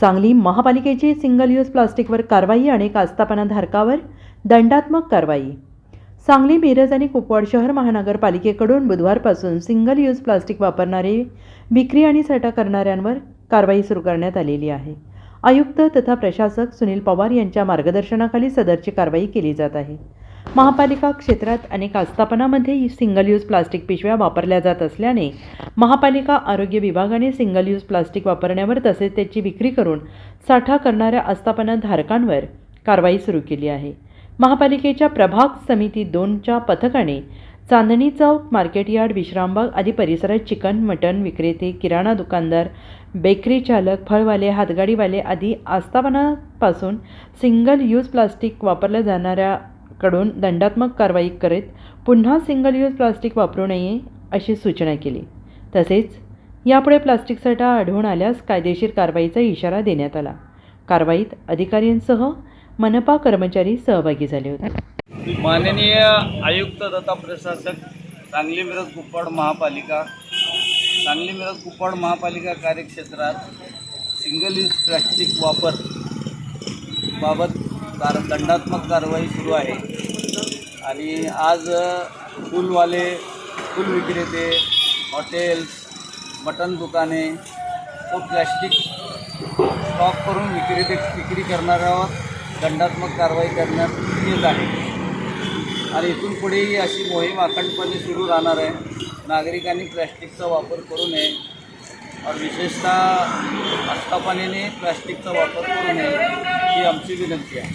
सांगली महापालिकेची single use प्लास्टिकवर कारवाई आणि आस्थापनाधारकावर दंडात्मक कारवाई. सांगली मिरज आणि कुपवाड शहर महानगरपालिकेकडून बुधवारपासून सिंगल यूज प्लास्टिक वापरणारे विक्री आणि साठा करणाऱ्यांवर कारवाई सुरू करण्यात आलेली आहे. आयुक्त तथा प्रशासक सुनील पवार यांच्या मार्गदर्शनाखाली सदरची कारवाई केली जात आहे. महापालिका क्षेत्रात अनेक आस्थापनामध्ये सिंगल यूज प्लास्टिक पिशव्या वापरल्या जात असल्याने महापालिका आरोग्य विभागाने सिंगल यूज प्लास्टिक वापरण्यावर तसेच त्याची विक्री करून साठा करणाऱ्या आस्थापना धारकांवर कारवाई सुरू केली आहे. महापालिकेच्या प्रभाग समिती दोनच्या पथकाने चांदणी चौक मार्केट यार्ड विश्रामबाग आदी परिसरात चिकन मटण विक्रेते किराणा दुकानदार बेकरी चालक फळवाले हातगाडीवाले आदी आस्थापनापासून सिंगल यूज प्लास्टिक वापरल्या जाणाऱ्या कडून दंडात्मक कारवाई करीत पुन्हा सिंगल यूज प्लास्टिक वापरू नये अशी सूचना केली. तसेच यापुढे प्लास्टिक साठा आढळून आल्यास कायदेशीर कारवाईचा इशारा देण्यात आला. कारवाईत अधिकाऱ्यांसह मनपा कर्मचारी सहभागी झाले होते. माननीय आयुक्त तथा प्रशासक सांगली मिरज कुप्पाड महापालिका सांगली मिरज कुप्पाड महापालिका कार्यक्षेत्रात सिंगल यूज प्लास्टिक वापर बाबत कार दंडात्मक कारवाई सुरू आहे. आणि आज फुलवाले फुल विक्रेते हॉटेल्स मटण दुकाने व प्लॅस्टिक स्टॉक करून विक्रेते विक्री करणाऱ्यावर दंडात्मक कारवाई करण्यात येत आहे. आणि इथून पुढेही अशी मोहीम अखंडपणे सुरू राहणार आहे. नागरिकांनी प्लॅस्टिकचा वापर करू नये. और विशेषतः आस्थापनेने प्लॅस्टिकचा वापर करू नये. ही आमची विनंती आहे.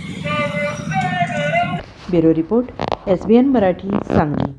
Bureau report S B N Marathi Sangli.